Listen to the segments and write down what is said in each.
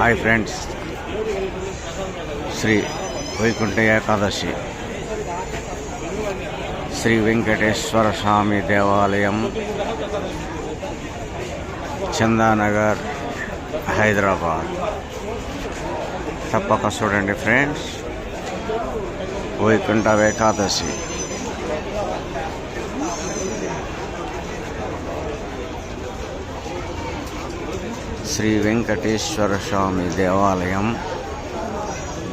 Hi friends. Shri Vaikuntha Ekadashi. Shri Venkateswara Swamy దేవాలయం చందానగర్ హైదరాబాద్. తప్పక చూడండి ఫ్రెండ్స్. వైకుంఠ ఏకాదశి. శ్రీ వెంకటేశ్వర స్వామి దేవాలయం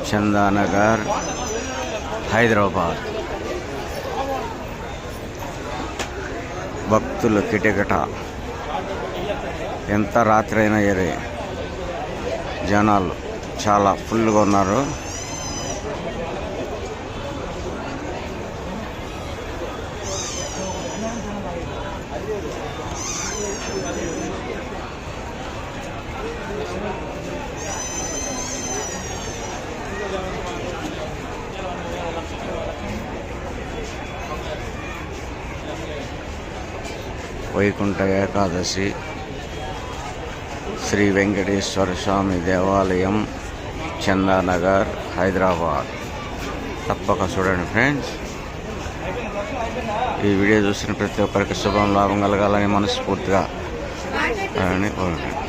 చందానగర్ హైదరాబాద్. భక్తులు కిటకిట. ఎంత రాత్రి అయినా సరే జనాలు చాలా ఫుల్గా ఉన్నారు. వైకుంఠ ఏకాదశి శ్రీ వెంకటేశ్వర స్వామి దేవాలయం చందానగర్ హైదరాబాద్. తప్పక చూడండి ఫ్రెండ్స్. ఈ వీడియో చూసిన ప్రతి ఒక్కరికి శుభం లాభం కలగాలని మనస్ఫూర్తిగా. అని కోరుకుంటున్నాను.